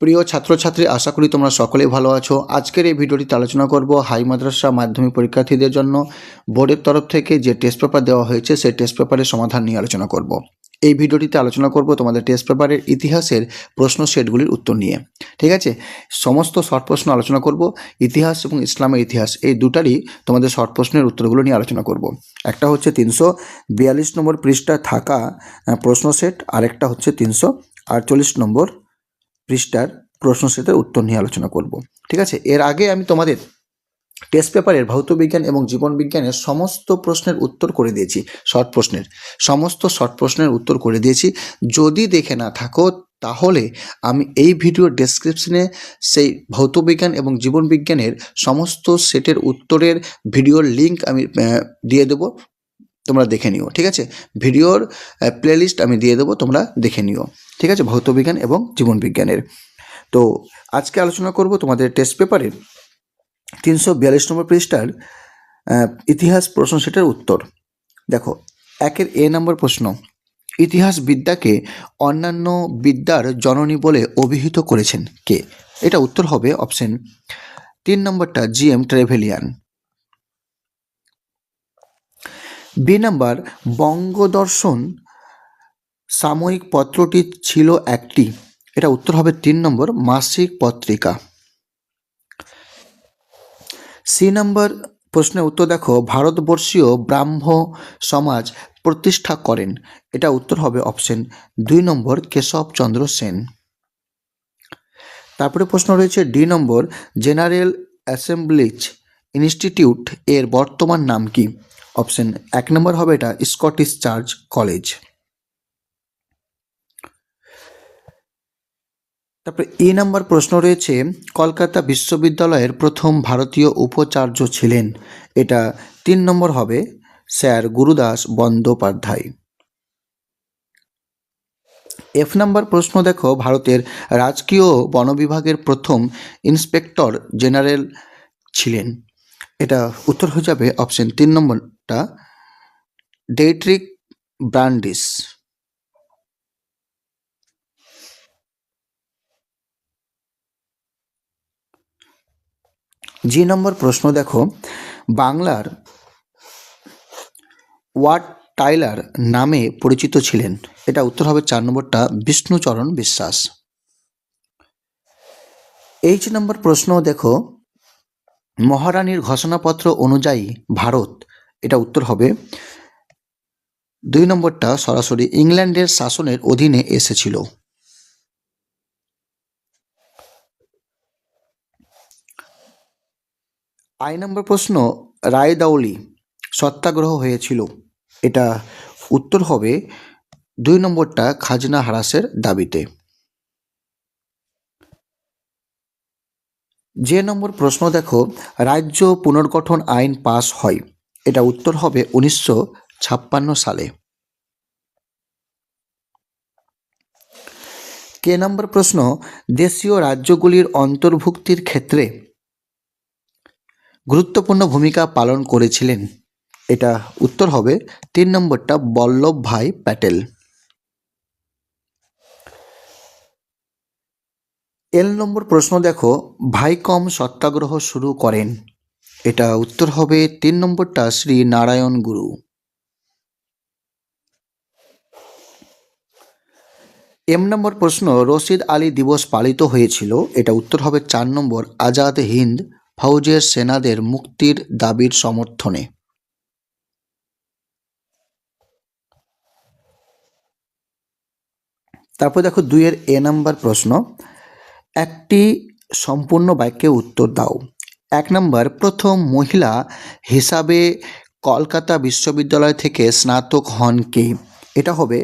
প্রিয় ছাত্রছাত্রী, আশা করি তোমরা সকলেই ভালো আছো। আজকের এই ভিডিওটিতে আলোচনা করব হাই মাদ্রাসা মাধ্যমিক পরীক্ষার্থীদের জন্য। বোর্ডের তরফ থেকে যে টেস্ট পেপার দেওয়া হয়েছে, সেই টেস্ট পেপারের সমাধান নিয়ে আলোচনা করব। এই ভিডিওটিতে আলোচনা করব তোমাদের টেস্ট পেপারের ইতিহাসের প্রশ্ন সেটগুলির উত্তর নিয়ে। ঠিক আছে? সমস্ত শর্ট প্রশ্ন আলোচনা করব, ইতিহাস এবং ইসলামের ইতিহাস। এই দুটারই তোমাদের শর্ট প্রশ্নের উত্তরগুলো নিয়ে আলোচনা করব। একটা হচ্ছে তিনশো বিয়াল্লিশ নম্বর পৃষ্ঠায় থাকা প্রশ্ন সেট, আরেকটা হচ্ছে তিনশো আটচল্লিশ নম্বর পৃষ্ঠার প্রশ্ন সেটের উত্তর নিয়ে আলোচনা করব। ঠিক আছে? এর আগে আমি তোমাদের টেস্ট পেপারের ভৌতবিজ্ঞান এবং জীবনবিজ্ঞানের সমস্ত প্রশ্নের উত্তর করে দিয়েছি শর্ট প্রশ্নের। সমস্ত শর্ট প্রশ্নের উত্তর করে দিয়েছি। যদি দেখে না থাকো, তাহলে আমি এই ভিডিওর ডেসক্রিপশনে সেই ভৌতবিজ্ঞান এবং জীবনবিজ্ঞানের সমস্ত সেটের উত্তরের ভিডিওর লিংক আমি দিয়ে দেবো। তোমরা দেখে নিও, ঠিক আছে? ভিডিওর প্লেলিস্ট আমি দিয়ে দেবো, তোমরা দেখে নিও, ঠিক আছে? ভৌতবিজ্ঞান এবং জীবনবিজ্ঞানের তো, আজকে আলোচনা করব তোমাদের টেস্ট পেপারের তিনশো বিয়াল্লিশ নম্বর পৃষ্ঠার ইতিহাস প্রশ্ন সেটার উত্তর। দেখো, একের এ নম্বর প্রশ্ন, ইতিহাস বিদ্যাকে অন্যান্য বিদ্যার জননী বলে অভিহিত করেছেন কে? এটা উত্তর হবে অপশন তিন নম্বরটা G M Trevelyan B number, Bangadarshan সাময়িক পত্রটি ছিল একটি। এটা উত্তর হবে তিন নম্বর, মাসিক পত্রিকা। সি নাম্বার প্রশ্নের উত্তর দেখো, ভারতবর্ষীয় ব্রাহ্ম সমাজ প্রতিষ্ঠা করেন। এটা উত্তর হবে অপশন দুই নম্বর কেশবচন্দ্র সেন। তারপরে প্রশ্ন রয়েছে D number, general assemblies institute এর বর্তমান নাম কি? অপশন এক নম্বর হবে এটা স্কটিশ চার্চ কলেজ তারপরে ই নাম্বার প্রশ্ন রয়েছে, কলকাতা বিশ্ববিদ্যালয়ের প্রথম ভারতীয় উপাচার্য ছিলেন। এটা তিন নম্বর হবে, sir Gurudas Bandyopadhyay. F number প্রশ্ন দেখো, ভারতের রাজকীয় বন বিভাগের প্রথম ইন্সপেক্টর জেনারেল ছিলেন। এটা উত্তর হয়ে যাবে অপশন তিন নম্বরটা ডেট্রিক ব্রান্ডিস জি নম্বর প্রশ্ন দেখো। বাংলার ওয়াট টাইলার নামে পরিচিত ছিলেন। এটা উত্তর হবে চার নম্বরটা, বিষ্ণুচরণ বিশ্বাস। এইচ নম্বর প্রশ্ন দেখো। মহারানীর ঘোষণাপত্র অনুযায়ী ভারত এটা উত্তর হবে। দুই নম্বরটা সরাসরি ইংল্যান্ডের শাসনের অধীনে এসেছিল। আই নম্বর প্রশ্ন, রায়দাউলি সত্যাগ্রহ হয়েছিল। এটা উত্তর হবে দুই নম্বরটা খাজনা হ্রাসের দাবিতে। যে নম্বর প্রশ্ন দেখো, রাজ্য পুনর্গঠন আইন পাস হয়। এটা উত্তর হবে উনিশশো ছাপ্পান্ন সালে। কে নম্বর প্রশ্ন, দেশীয় রাজ্যগুলির অন্তর্ভুক্তির ক্ষেত্রে গুরুত্বপূর্ণ ভূমিকা পালন করেছিলেন? এটা উত্তর হবে তিন নম্বরটা বল্লভ ভাই প্যাটেল। এল নম্বর প্রশ্ন দেখো ভাইকম সত্যাগ্রহ শুরু করেন। এটা উত্তর হবে তিন নম্বরটা শ্রী নারায়ণ গুরু। এম নম্বর প্রশ্ন, রশিদ আলী দিবস পালিত হয়েছিল। এটা উত্তর হবে চার নম্বর, আজাদ হিন্দ ফৌজের সেনাদের মুক্তির দাবির সমর্থনে। তারপর দেখো দুইয়ের এ নাম্বার প্রশ্ন, একটি সম্পূর্ণ বাক্যে উত্তর দাও। এক নম্বর, প্রথম মহিলা হিসাবে কলকাতা বিশ্ববিদ্যালয় থেকে স্নাতক হন কে? এটা হবে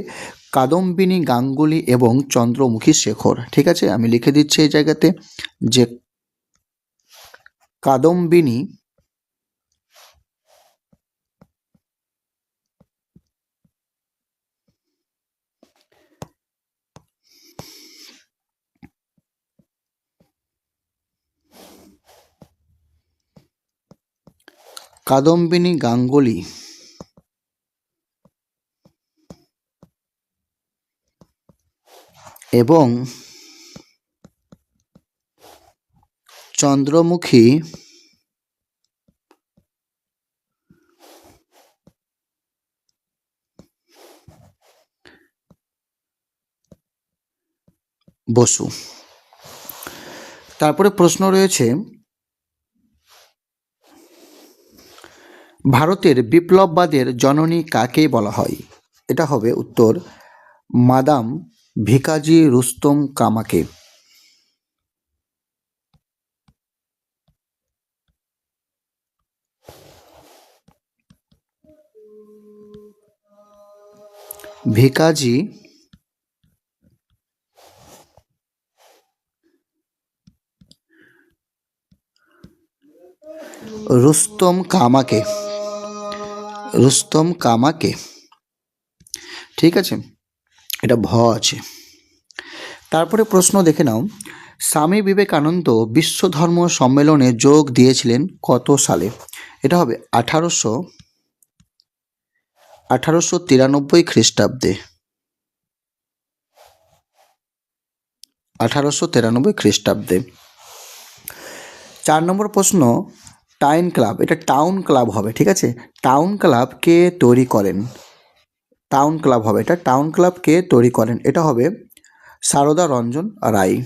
কাদম্বিনী গাঙ্গুলি এবং চন্দ্রমুখী শেখর। ঠিক আছে? আমি লিখে দিচ্ছি এই জায়গাতে যে কাদম্বিনী কাদম্বিনী গাঙ্গুলি। এবং চন্দ্রমুখী বসু। তারপরে প্রশ্ন রয়েছে ভারতের বিপ্লববাদের জননী কাকে বলা হয়? এটা হবে উত্তর, মাদাম ভিকাজি রুস্তম কামাকে। ভিকাজি রুস্তম কামাকে। রুস্তম কামাকে। ঠিক আছে? এটা ভ আছে। তারপরে প্রশ্ন দেখে নাও। স্বামী বিবেকানন্দ বিশ্ব ধর্ম সম্মেলনে যোগ দিয়েছিলেন কত সালে? এটা হবে আঠারোশো আঠারোশো তিরানব্বই খ্রিস্টাব্দে। আঠারোশো তিরানব্বই খ্রিস্টাব্দে। চার নম্বর প্রশ্ন টাইন ক্লাব, এটা টাউন ক্লাব হবে, ঠিক আছে? টাউন ক্লাব কে তৈরি করেন? টাউন ক্লাব হবে এটা, টাউন ক্লাব কে তৈরি করেন? এটা হবে সারদা রঞ্জন রায়।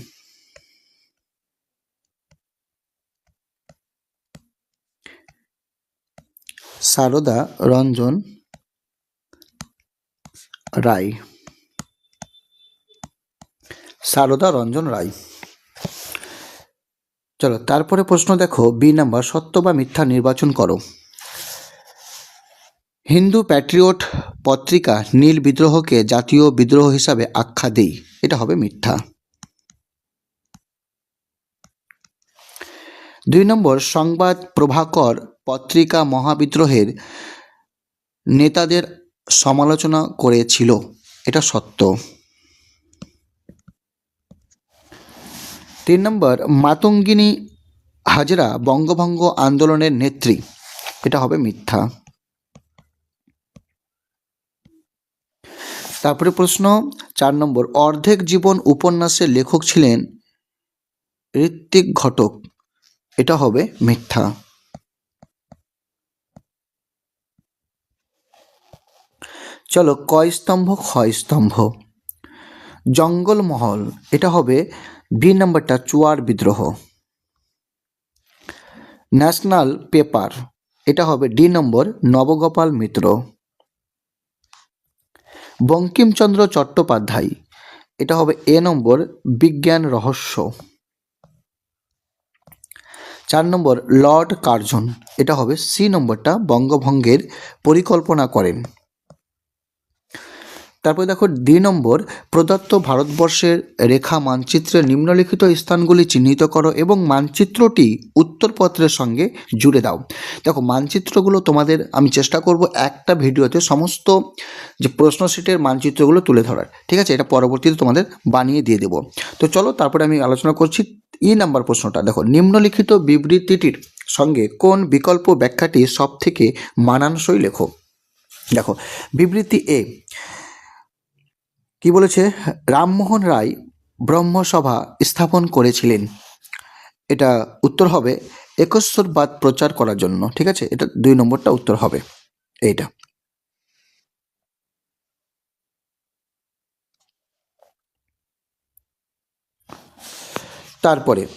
সারদা রঞ্জন রায়। সারদা রঞ্জন রায়। চলো, তারপরে প্রশ্ন দেখো বি নাম্বার সত্য বা মিথ্যা নির্বাচন করো। হিন্দু প্যাট্রিয়ট পত্রিকা নীল বিদ্রোহকে জাতীয় বিদ্রোহ হিসাবে আখ্যা দেই। এটা হবে মিথ্যা। দুই নম্বর, সংবাদ প্রভাকর পত্রিকা মহাবিদ্রোহের নেতাদের সমালোচনা করেছিল। এটা সত্য। তিন নম্বর, মাতঙ্গিনী হাজরা বঙ্গভঙ্গ আন্দোলনের নেত্রী। এটা হবে মিথ্যা। তারপরে প্রশ্ন, চার নম্বর, অর্ধেক জীবন উপন্যাসের লেখক ছিলেন ঋত্বিক ঘটক। এটা হবে মিথ্যা। চলো, কয় স্তম্ভ, ক্ষয় স্তম্ভ। জঙ্গলমহল, এটা হবে বি নাম্বারটা চুয়ার বিদ্রোহ। ন্যাশনাল পেপার, এটা হবে ডি নম্বর নবগোপাল মিত্র। বঙ্কিমচন্দ্র চট্টোপাধ্যায়, এটা হবে এ নম্বর বিজ্ঞান রহস্য। চার নম্বর লর্ড কার্জন, এটা হবে সি নম্বরটা বঙ্গভঙ্গের পরিকল্পনা করেন। তারপরে দেখো দুই নম্বর, প্রদত্ত ভারতবর্ষের রেখা মানচিত্রে নিম্নলিখিত স্থানগুলি চিহ্নিত করো এবং মানচিত্রটি উত্তরপত্রের সঙ্গে জুড়ে দাও। দেখো, মানচিত্রগুলো তোমাদের, আমি চেষ্টা করব একটা ভিডিওতে সমস্ত যে প্রশ্ন সেটের মানচিত্রগুলো তুলে ধরার। ঠিক আছে? এটা পরবর্তীতে তোমাদের বানিয়ে দিয়ে দেবো। তো চলো, তারপরে আমি আলোচনা করছি ই নাম্বার প্রশ্নটা। দেখো, নিম্নলিখিত বিবৃতিটির সঙ্গে কোন বিকল্প ব্যাখ্যাটি সব থেকে মানানসই লেখো? দেখো, বিবৃতি এ কি বলেছে? রামমোহন রায় ব্রহ্মসভা স্থাপন করেছিলেন। এটা উত্তর হবে একশ্বরবাদ প্রচার করার জন্য, ঠিক আছে? এটা দুই নম্বরটা উত্তর হবে। এইটা। তারপরে,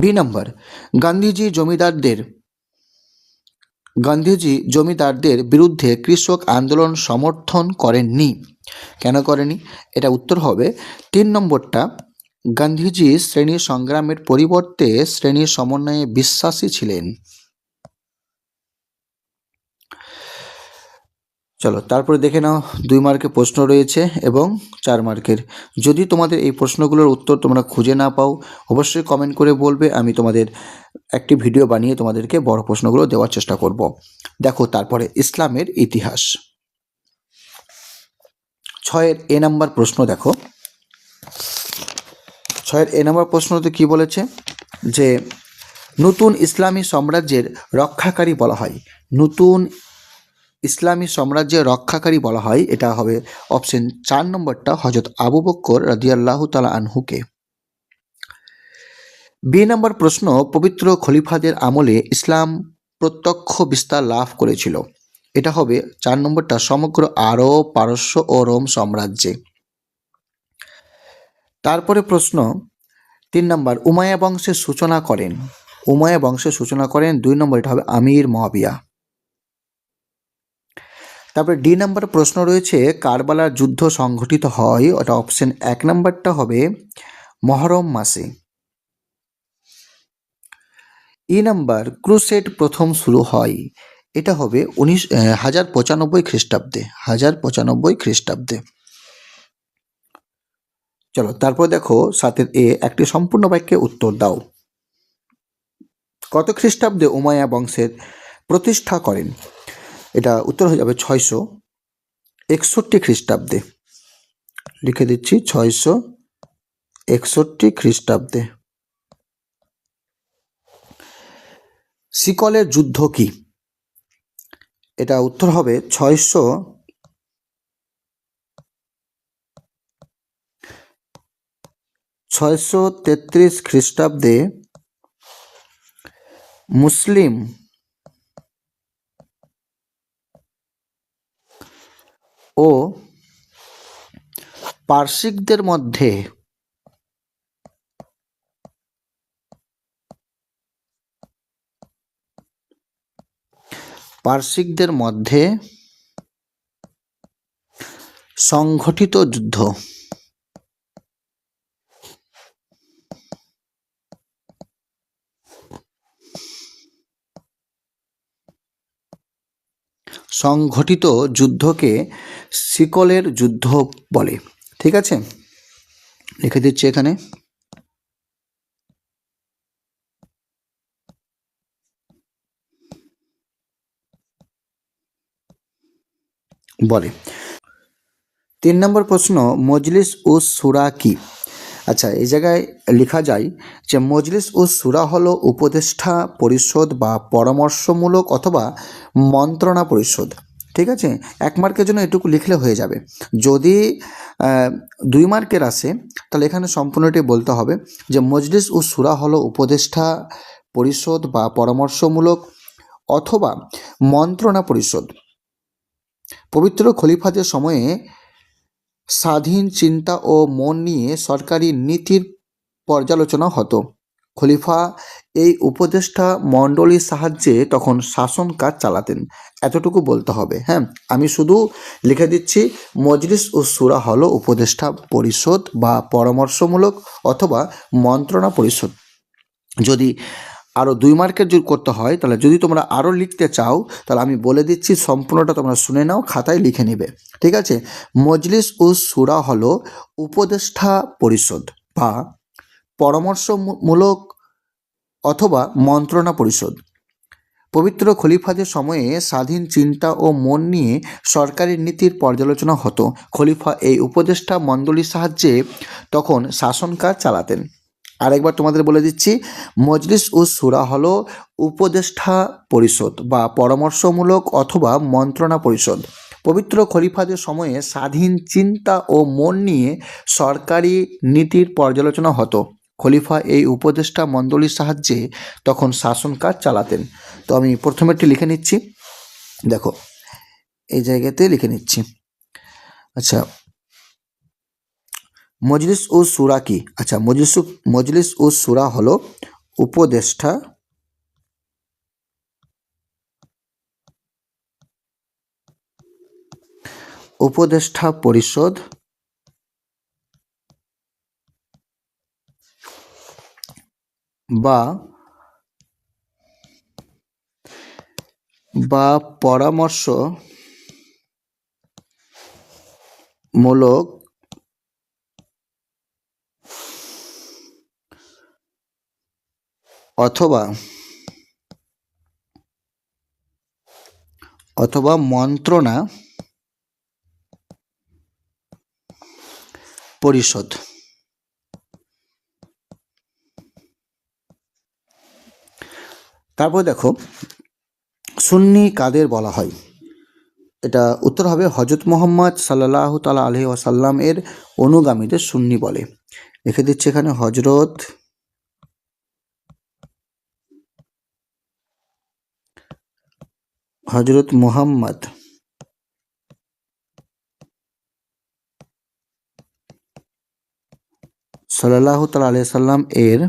বি নম্বর, গান্ধীজি জমিদারদের গান্ধীজি জমিদারদের বিরুদ্ধে কৃষক আন্দোলন সমর্থন করেননি। কেন করেনি? এটা উত্তর হবে, তিন নম্বরটা, গান্ধীজি শ্রেণি সংগ্রামের পরিবর্তে শ্রেণি সমন্বয়ে বিশ্বাসী ছিলেন। চলো, তারপরে দেখে নাও, দুই মার্কের প্রশ্ন রয়েছে এবং চার মার্কের। যদি তোমাদের এই প্রশ্নগুলোর উত্তর তোমরা খুঁজে না পাও, অবশ্যই কমেন্ট করে বলবে, আমি তোমাদের একটি ভিডিও বানিয়ে তোমাদেরকে বড় প্রশ্নগুলো দেওয়ার চেষ্টা করব। দেখো, তারপরে ইসলামের ইতিহাস। ছয়ের এ নাম্বার প্রশ্ন দেখো। ছয়ের এ নাম্বার প্রশ্নতে কি বলেছে? যে, নতুন ইসলামী সাম্রাজ্যের রক্ষাকারী বলা হয়। নতুন ইসলামী সাম্রাজ্যের রক্ষাকারী বলা হয়। এটা হবে অপশন চার নম্বরটা হজরত আবু বক্কর রাদিয়াল্লাহু তালা আনহুকে। বি নম্বর প্রশ্ন, পবিত্র খলিফাদের আমলে ইসলাম প্রত্যক্ষ বিস্তার লাভ করেছিল। এটা হবে চার নম্বরটা, সমগ্র আরব, পারস্য ও রোম সাম্রাজ্যে। তারপরে প্রশ্ন, তিন নম্বর উমায়া বংশের সূচনা করেন। উমায়া বংশের সূচনা করেন। দুই নম্বর, এটা হবে আমির মহাবিয়া তারপরে ডি নাম্বার প্রশ্ন রয়েছে কারবালার যুদ্ধ সংঘটিত হয়, ওটা অপশন এক নাম্বারটা হবে মহরম মাসে। ই নাম্বার, ক্রুসেড প্রথম শুরু হয়, এটা হবে উনিশ হাজার পঁচানব্বই খ্রিস্টাব্দে, হাজার পঁচানব্বই খ্রিস্টাব্দে। চলো, তারপর দেখো সাতের এ, একটি সম্পূর্ণ বাক্যে উত্তর দাও। কত খ্রিস্টাব্দে উমায়া বংশের প্রতিষ্ঠা করেন? এটা উত্তর হয়ে যাবে ছয়শো একষট্টি খ্রিস্টাব্দে। লিখে দিচ্ছি ছয়শো একষট্টি খ্রিস্টাব্দে। শিকলের যুদ্ধ কি? এটা উত্তর হবে ছয়শো ছয়শো তেত্রিশ খ্রিস্টাব্দে মুসলিম ও পার্শ্বিকদের মধ্যে পার্শ্বিকদের মধ্যে সংঘটিত যুদ্ধ। সংঘটিত যুদ্ধকে সিকলের যুদ্ধ বলে। ঠিক আছে? লিখে দিচ্ছি এখানে। বলে। তিন নম্বর প্রশ্ন, মজলিস ও সুরা কি? আচ্ছা এই জায়গায় লেখা যায় যে মজলিস ও সুরা হলো উপদেষ্টা পরিষদ বা পরামর্শমূলক অথবা মন্ত্রণা পরিষদ, ঠিক আছে? এক মার্কের জন্য এটুকু লিখলে হয়ে যাবে। যদি দুই মার্কের আসে তাহলে এখানে সম্পূর্ণটি বলতে হবে যে মজলিস ও সুরা হলো উপদেষ্টা পরিষদ বা পরামর্শমূলক অথবা মন্ত্রণা পরিষদ। পবিত্র খলিফাদের সময়ে স্বাধীন চিন্তা ও মন নিয়ে সরকারি নীতির পর্যালোচনা হতো। খলিফা এই উপদেষ্টা মণ্ডলীর সাহায্যে তখন শাসন কাজ চালাতেন। এতটুকু বলতে হবে হ্যাঁ? আমি শুধু লিখে দিচ্ছি, মজলিস ও সুরা হলো উপদেষ্টা পরিষদ বা পরামর্শমূলক অথবা মন্ত্রণা পরিষদ। যদি আরও দুই মার্কের যদি করতে হয়, তাহলে যদি তোমরা আরও লিখতে চাও, তাহলে আমি বলে দিচ্ছি সম্পূর্ণটা তোমরা শুনে নাও, খাতায় লিখে নেবে। ঠিক আছে? মজলিস ও সুরা হলো উপদেষ্টা পরিষদ বা পরামর্শমূলক অথবা মন্ত্রণা পরিষদ। পবিত্র খলিফাদের সময়ে স্বাধীন চিন্তা ও মন নিয়ে সরকারি নীতির পর্যালোচনা হতো। খলিফা এই উপদেষ্টা মণ্ডলীর সাহায্যে তখন শাসন কাজ চালাতেন। আরেকবার তোমাদের বলে দিচ্ছি, মজলিস ও সুরা হলো উপদেষ্টা পরিষদ বা পরামর্শমূলক অথবা মন্ত্রণা পরিষদ। পবিত্র খলিফাদের সময়ে স্বাধীন চিন্তা ও মন নিয়ে সরকারি নীতির পর্যালোচনা হতো। খলিফা এই উপদেষ্টা মণ্ডলীর সাহায্যে তখন শাসন কাজ চালাতেন। তো আমি প্রথমেরটি লিখে নিচ্ছি। দেখো, এই জায়গাতে লিখে নিচ্ছি। আচ্ছা মজলিস ও সুরা কি? আচ্ছা মজলিস মজলিস ও সুরা হলো উপদেষ্টা উপদেষ্টা পরিষদ বা বা পরামর্শ মূলক অথবা অথবা মন্ত্রণা পরিষদ। তারপর দেখো, সুন্নি কাদের বলা হয়? এটা উত্তর হবে হজরত মোহাম্মদ সাল্লাহ তালা আলহি ওয়াসাল্লাম এর অনুগামীদের সুন্নি বলে। লিখে দিচ্ছে এখানে হজরত হজরত মুহাম্মদ। সাল্লাহ তাল সাল্লাম এর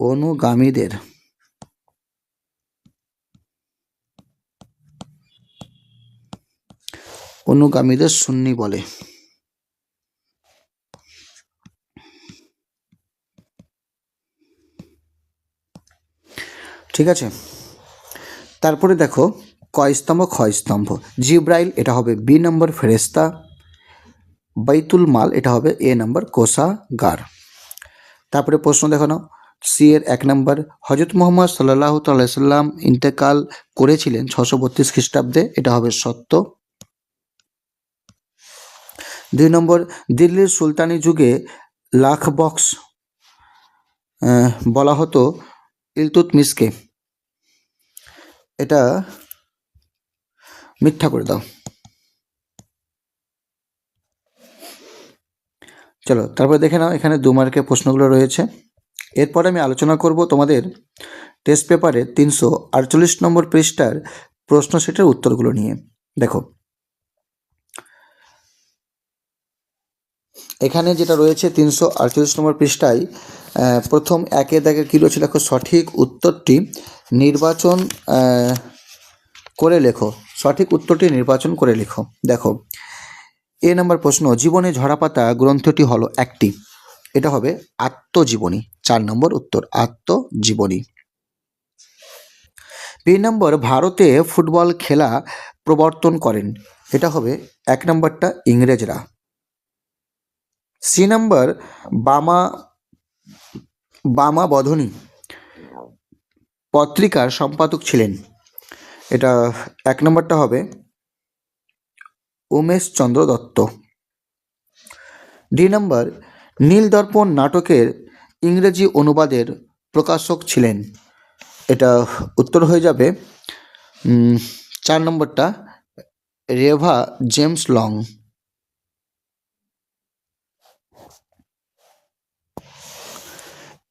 অনুগামীদের অনুগামীদের সুন্নি বলে। ঠিক আছে? তারপরে দেখো কয় স্তম্ভ ক্ষয় স্তম্ভ জিব্রাইল, এটা হবে বি নম্বর ফেরেস্তা বাইতুল মাল, এটা হবে এ নম্বর কোষাগার। তারপরে প্রশ্ন দেখো না সি এর এক নম্বর হজরত মোহাম্মদ সাল্লাহ সাল্লাম ইন্তেকাল করেছিলেন ছশো বত্রিশ খ্রিস্টাব্দে, এটা হবে সত্য। দুই নম্বর, দিল্লির সুলতানি যুগে লাখ বক্স বলা হতো ইলতুতমিসকে এটা মিথ্যা করে দাও। চলো, তারপরে দেখে নাও, এখানে দু মার্কের প্রশ্নগুলো রয়েছে। এরপর আমি আলোচনা করব তোমাদের টেস্ট পেপারে তিনশো আটচল্লিশ নম্বর পৃষ্ঠার প্রশ্ন সেটের উত্তরগুলো নিয়ে। দেখো। এখানে যেটা রয়েছে তিনশো আটচল্লিশ নম্বর পৃষ্ঠায় প্রথম একে দাগের কী রয়েছে? দেখো, সঠিক উত্তরটি নির্বাচন করে লেখো। সঠিক উত্তরটি নির্বাচন করে লেখো। দেখো, এ নম্বর প্রশ্ন, জীবনে ঝরাপাতা গ্রন্থটি হলো একটি। এটা হবে আত্মজীবনী, চার নম্বর উত্তর, আত্মজীবনী। বি নম্বর, ভারতে ফুটবল খেলা প্রবর্তন করেন। এটা হবে এক নম্বরটা ইংরেজরা। সি নম্বর, বামা বামা বধনী। পত্রিকার সম্পাদক ছিলেন। এটা এক নম্বরটা হবে উমেশ চন্দ্র দত্ত। ডি নম্বর, নীলদর্পণ নাটকের ইংরেজি অনুবাদের প্রকাশক ছিলেন। এটা উত্তর হয়ে যাবে। চার নম্বরটা, রেভা জেমস লং।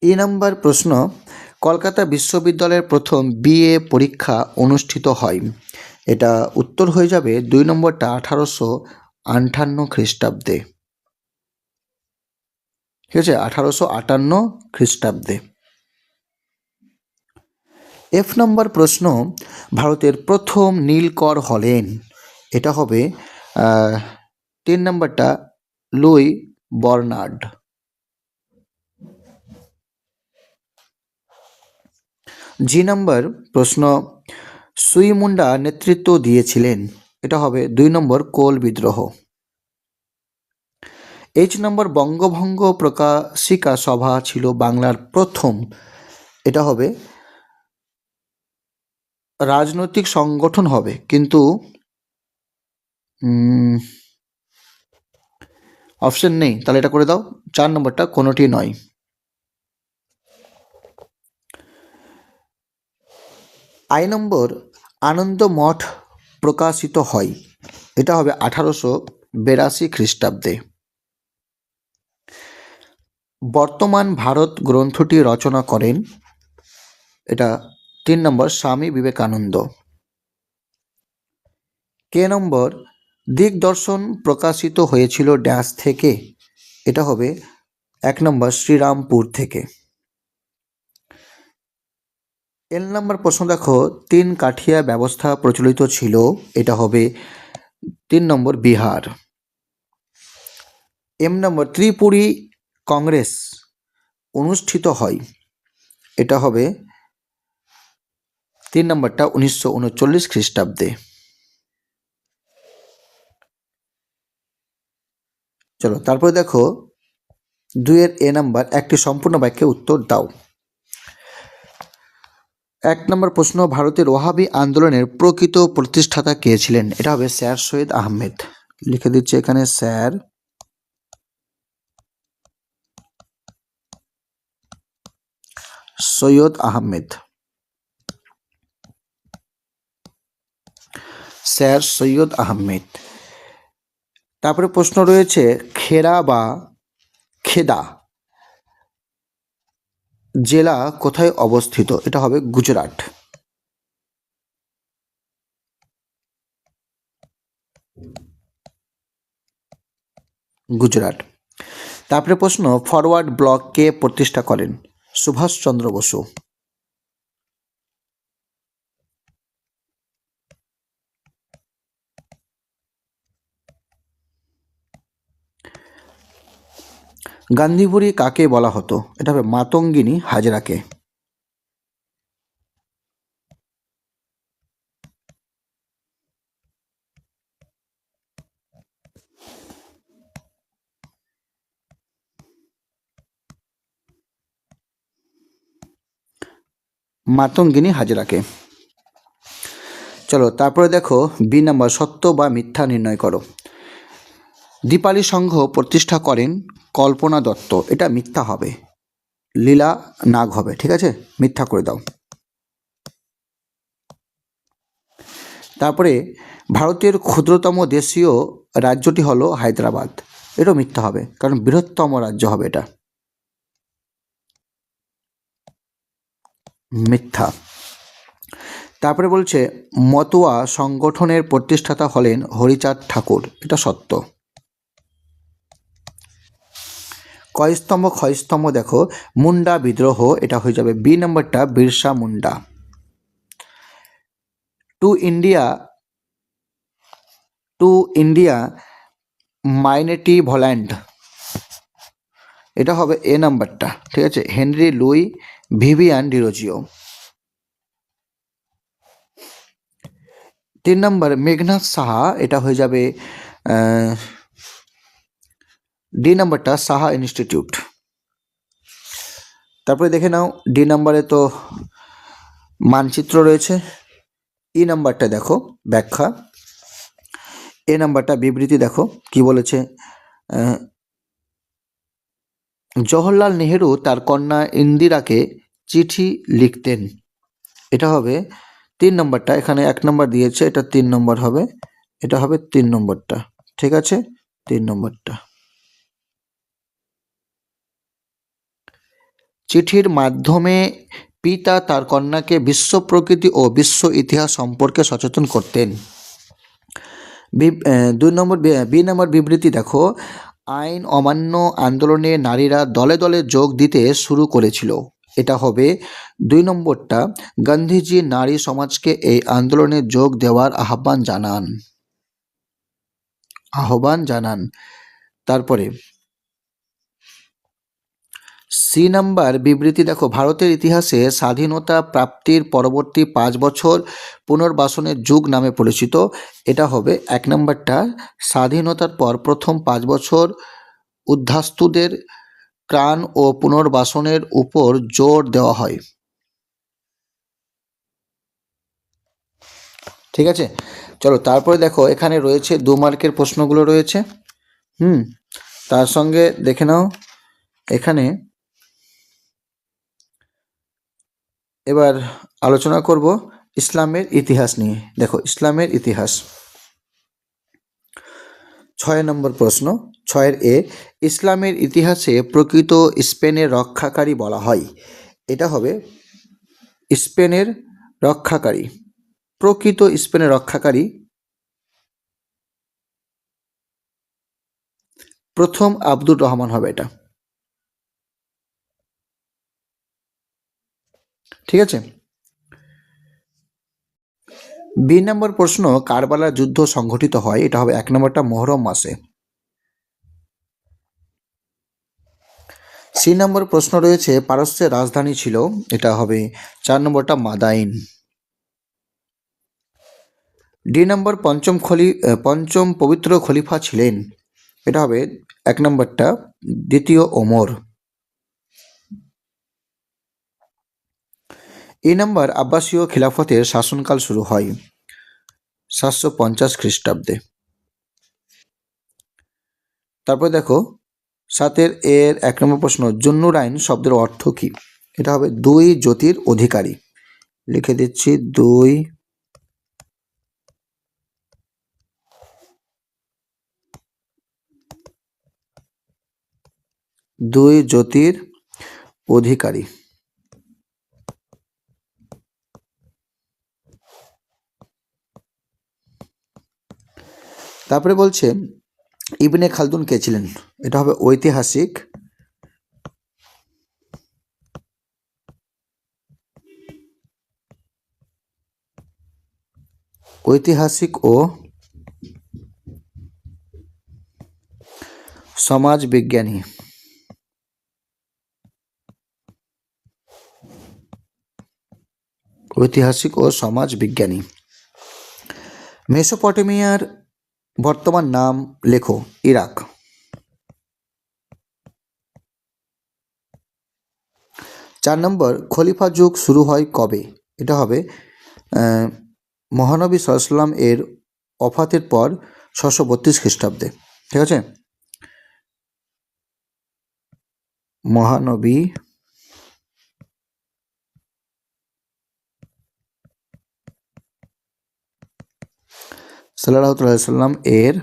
ই নম্বর প্রশ্ন কলকাতা বিশ্ববিদ্যালয়ের প্রথম বিএ পরীক্ষা অনুষ্ঠিত হয়। এটা উত্তর হয়ে যাবে দুই নম্বরটা আঠারোশো আটান্ন খ্রিস্টাব্দে। ঠিক আছে? আঠারোশো আটান্ন খ্রিস্টাব্দে। এফ নম্বর প্রশ্ন, ভারতের প্রথম নীলকর হলেন। এটা হবে তিন নম্বরটা লুই বর্নার্ড। জি নম্বর প্রশ্ন, সুই মুন্ডা নেতৃত্ব দিয়েছিলেন, এটা হবে দুই নম্বর কোল বিদ্রোহ। এইচ নম্বর বঙ্গভঙ্গ প্রকাশিকা সভা ছিল বাংলার প্রথম, এটা হবে রাজনৈতিক সংগঠন হবে, কিন্তু অপশন নেই, তাহলে এটা করে দাও, চার নম্বরটা কোনোটি নয়। আই নম্বর আনন্দ মঠ প্রকাশিত হয়। এটা হবে আঠারোশো বেরাশি খ্রিস্টাব্দে। বর্তমান ভারত গ্রন্থটি রচনা করেন, এটা তিন নম্বর, স্বামী বিবেকানন্দ। কে নম্বর, দিগদর্শন প্রকাশিত হয়েছিল ড্যাশ থেকে। এটা হবে এক নম্বর, শ্রীরামপুর থেকে। এল নাম্বার প্রশ্ন দেখো, তিন কাঠিয়া ব্যবস্থা প্রচলিত ছিল, এটা হবে তিন number Bihar. M number Tripuri Congress অনুষ্ঠিত হয়, এটা হবে তিন নম্বরটা উনিশশো উনচল্লিশ খ্রিস্টাব্দে। চলো, তারপরে দেখো, দুইয়ের এ নাম্বার একটি সম্পূর্ণ বাক্যে উত্তর দাও। এক নম্বর প্রশ্ন, ভারতের ওহাবি আন্দোলনের প্রকৃত প্রতিষ্ঠাতা কে ছিলেন? এটা হবে স্যার সৈয়দ আহমেদ। লিখে দিচ্ছে এখানে, স্যার। সৈয়দ আহমেদ। স্যার সৈয়দ আহমেদ। তারপরে প্রশ্ন রয়েছে, খেরা বা খেদা। জেলা কোথায় অবস্থিত? এটা হবে গুজরাট। গুজরাট। তারপরে প্রশ্ন, ফরওয়ার্ড ব্লককে প্রতিষ্ঠা করেন সুভাষচন্দ্র বসু। গান্ধীবুড়ি কাকে বলা হতো? এটা হবে মাতঙ্গিনী হাজরাকে। মাতঙ্গিনী হাজরাকে। চলো, তারপরে দেখো বি নাম্বার, সত্য বা মিথ্যা নির্ণয় করো। দীপালি সংঘ প্রতিষ্ঠা করেন কল্পনা দত্ত, এটা মিথ্যা হবে। লীলা নাগ হবে, ঠিক আছে? মিথ্যা করে দাও। তারপরে ভারতের ক্ষুদ্রতম দেশীয় রাজ্যটি হলো হায়দ্রাবাদ। এটাও মিথ্যা হবে, কারণ বৃহত্তম রাজ্য হবে এটা। মিথ্যা। তারপরে বলছে, মতুয়া সংগঠনের প্রতিষ্ঠাতা হলেন হরিচাঁদ ঠাকুর, এটা সত্য। কয়স্তম্ভ, ক্ষয়স্তম্ভ দেখো। মুন্ডা বিদ্রোহ, এটা হয়ে যাবে। বি নাম্বারটা Birsa Munda. To India to India মাইনেটি ভল্যান্ড। এটা হবে এ নাম্বারটা, ঠিক আছে? Henry Louis Vivian Derozio. তিন নম্বর, মেঘনাথ সাহা, এটা হয়ে যাবে ডি নাম্বারটা সাহা ইনস্টিটিউট তারপরে দেখে নাও ডি নাম্বারে তো মানচিত্র রয়েছে। ই নাম্বারটা দেখো, ব্যাখ্যা। এ নাম্বারটা বিবৃতি দেখো, কি বলেছে? জওহরলাল নেহেরু তার কন্যা ইন্দিরাকে চিঠি লিখতেন। এটা হবে তিন নম্বরটা, এখানে এক নম্বর দিয়েছে, এটা তিন নম্বর হবে, এটা হবে তিন নম্বরটা। ঠিক আছে? তিন নম্বরটা। চিঠির মাধ্যমে পিতা তার কন্যাকে বিশ্ব প্রকৃতি ও বিশ্ব ইতিহাস সম্পর্কে সচেতন করতেন। দুই নম্বর বি- নম্বর বিবৃতি দেখো। আইন অমান্য আন্দোলনে নারীরা দলে দলে যোগ দিতে শুরু করেছিল। এটা হবে দুই নম্বরটা। গান্ধীজি নারী সমাজকে এই আন্দোলনে যোগ দেওয়ার আহ্বান জানান। আহ্বান জানান। তারপরে সি নাম্বার বিবৃতি, দেখো, ভারতের ইতিহাসে স্বাধীনতা প্রাপ্তির পরবর্তী পাঁচ বছর পুনর্বাসনের যুগ নামে পরিচিত। এটা হবে এক নম্বরটা। স্বাধীনতার পর প্রথম পাঁচ বছর উদ্ধাস্তুদের ত্রাণ ও পুনর্বাসনের উপর জোর দেওয়া হয়। ঠিক আছে? চলো, তারপরে দেখো, এখানে রয়েছে দু মার্কের প্রশ্নগুলো রয়েছে। হুম, তার সঙ্গে দেখে নাও। এখানে এবার আলোচনা করব ইসলামের ইতিহাস নিয়ে। দেখো, ইসলামের ইতিহাস। ছয় নম্বর প্রশ্ন, ছয়ের এ, ইসলামের ইতিহাসে প্রকৃত স্পেনের রক্ষাকারী বলা হয়। এটা হবে স্পেনের রক্ষাকারী। প্রকৃত স্পেনের রক্ষাকারী প্রথম আব্দুর রহমান হবে এটা। ঠিক আছে? বি নম্বর প্রশ্ন, কারবালার যুদ্ধ সংঘটিত হয়, এটা হবে এক নম্বরটা মোহরম মাসে। সি নম্বর প্রশ্ন রয়েছে, পারস্যের রাজধানী ছিল, এটা হবে চার নম্বরটা মাদাইন। ডি নম্বর পঞ্চম খলি পঞ্চম পবিত্র খলিফা ছিলেন, এটা হবে এক নম্বরটা দ্বিতীয় ওমর। এই নম্বর আব্বাসীয় খিলাফতের শাসনকাল শুরু হয় সাতশো পঞ্চাশ খ্রিস্টাব্দে। তারপর দেখো, সাতের এর এক নম্বর প্রশ্ন জুন্নুরাইন শব্দের অর্থ কি? এটা হবে দুই জ্যোতির অধিকারী। লিখে দিচ্ছি, দুই দুই জ্যোতির অধিকারী। তারপরে বলছে, ইবনে খালদুন কে ছিলেন? এটা হবে ঐতিহাসিক। ঐতিহাসিক ও সমাজ বিজ্ঞানী ঐতিহাসিক ও সমাজ বিজ্ঞানী মেসোপটেমিয়ার বর্তমান নাম লেখো, ইরাক। চার নম্বর, খলিফা যুগ শুরু হয় কবে? এটা হবে মহানবী সাল্লাম এর অফাতের পর ছশো বত্রিশ খ্রিস্টাব্দে, ঠিক আছে? মহানবী সাল্লাহ সাল্লাম এর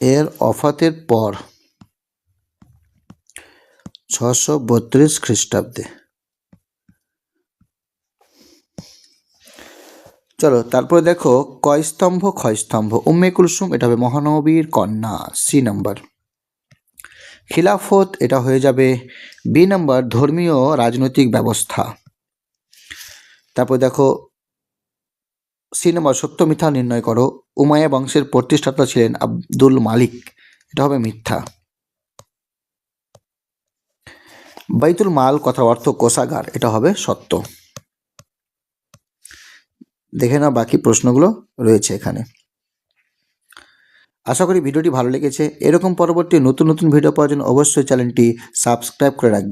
এর অফাতের পর ছশো বত্রিশ খ্রিস্টাব্দে। চলো, তারপরে দেখো, কয় স্তম্ভ? ক্ষয় স্তম্ভ। উম্মে কুলসুম, এটা হবে মহানবীর কন্যা, সি নাম্বার। খিলাফত, এটা হয়ে যাবে বি নাম্বার, ধর্মীয় রাজনৈতিক ব্যবস্থা। তারপর দেখো সি নাম্বার সত্য মিথ্যা নির্ণয় করো। উমায়া বংশের প্রতিষ্ঠাতা ছিলেন আব্দুল মালিক। এটা হবে মিথ্যা। বাইতুল মাল কথার অর্থ কোষাগার, এটা হবে সত্য। দেখে নাও বাকি প্রশ্নগুলো রয়েছে এখানে। আশা করি ভিডিওটি ভালো লেগেছে। এরকম পরবর্তী নতুন নতুন ভিডিও পাওয়ার জন্য অবশ্যই চ্যানেলটি সাবস্ক্রাইব করে রাখবে।